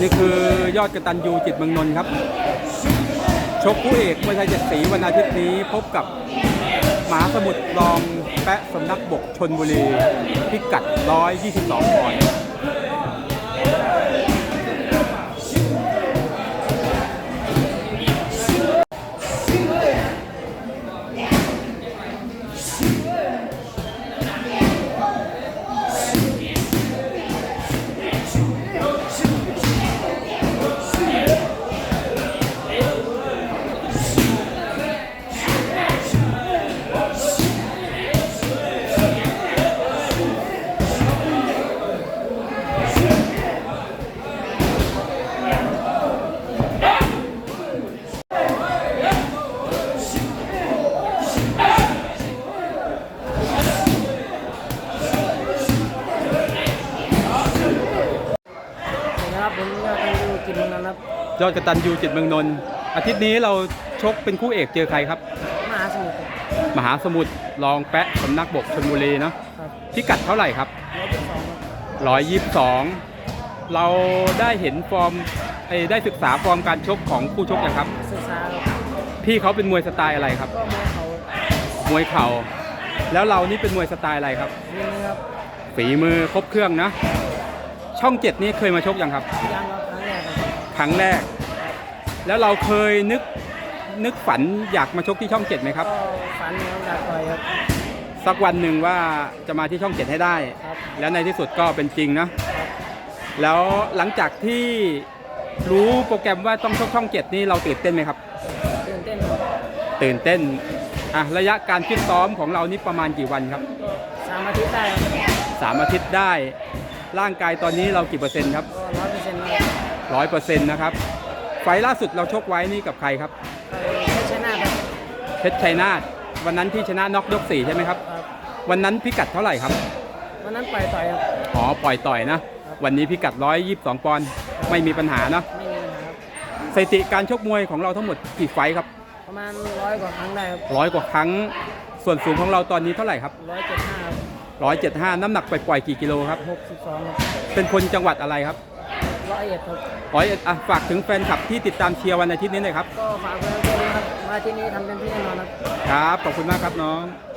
นี่คือยอดกระตันยูจิตเมืองนนท์ครับ ชกคู่เอกมวยไทยเจ็ดสีวันอาทิตย์นี้พบกับหมาสมุทรรองแปะสำนักบกชนบุรี พิกัด 122ปอนด์ ยอดกระตันยูจิตเมืองนนท์อาทิตย์นี้เราชกเป็นคู่เอกเจอใครครับ มหาสมุทรครับมหาสมุทรรองแปะสำนักบกชนบุรีเนาะครับพิกัดเท่าไหร่ครับ ร้อยยี่สิบสองครับ122 เราได้เห็นฟอร์มเอ้ยได้ศึกษาฟอร์มการชกของคู่ชกยังครับ ศึกษาครับพี่เขาเป็นมวยสไตล์อะไรครับ ก็มวยเขามวยเข่า แล้วเรานี่เป็นมวยสไตล์อะไรครับยิงครับฝีมือครบเครื่องนะ ช่องเจ็ดนี่เคยมาชกยังครับ ยางเราครั้งแรกครับ ครั้งแรก แล้วเราเคยนึกนึกฝันอยากมาชกที่ช่องเจ็ดไหมครับ ก็ฝันแล้วอยากต่อยครับ สักวันหนึ่งว่าจะมาที่ช่องเจ็ดให้ได้ ครับ แล้วในที่สุดก็เป็นจริงนะ แล้วหลังจากที่รู้โปรแกรมว่าต้องชกช่องเจ็ดนี่เราตื่นเต้นไหมครับ ตื่นเต้นครับตื่นเต้นอะระยะการฟิตซ้อมของเรานี่ประมาณกี่วันครับก็สามอาทิตย์ได้ครับสามอาทิตย์ได้ ร่างกายตอนนี้เรากี่เปอร์เซ็นต์ครับ ก็ร้อยเปอร์เซ็นต์แล้วค รับร้อยเปอร์เซ็นต์นะครับ ไฟล์ล่าสุดเราชกไว้นี่กับใครครับไปเพชรชนะครับเพชรชัยนาทวันนั้นที่ชนะน็อกยกสี่ใช่ไหมครับ ครับวันนั้นพิกัดเท่าไหร่ครับ วันนั้นปล่อยต่อยครับ อ๋อ ปล่อยต่อยนะ วันนี้พิกัด122ปอนด์ไม่มีปัญหาเนาะไม่มีปัญหาครับ สถิติการชกมวยของเราทั้งหมดกี่ไฟท์ครับประมาณร้อยกว่าครั้งได้ครับร้อยกว่าครั้ง ส่วนสูงของเราตอนนี้เท่าไหร่ครับร้อยเจ็ดห้า175น้ำหนักปล่อยๆกี่กิโลครับ หกสิบสองครับเป็นคนจังหวัดอะไรครับ ร้อยเอ็ดครับร้อยเอ็ดอะฝากถึงแฟนคลับที่ติดตามเชียร์วันอาทิตย์นี้หน่อยครับ ก็ฝากเพื่อนๆด้วยนะครับมาที่นี่ทำเต็มที่แน่นอนครับ ครับ ขอบคุณมากครับน้องค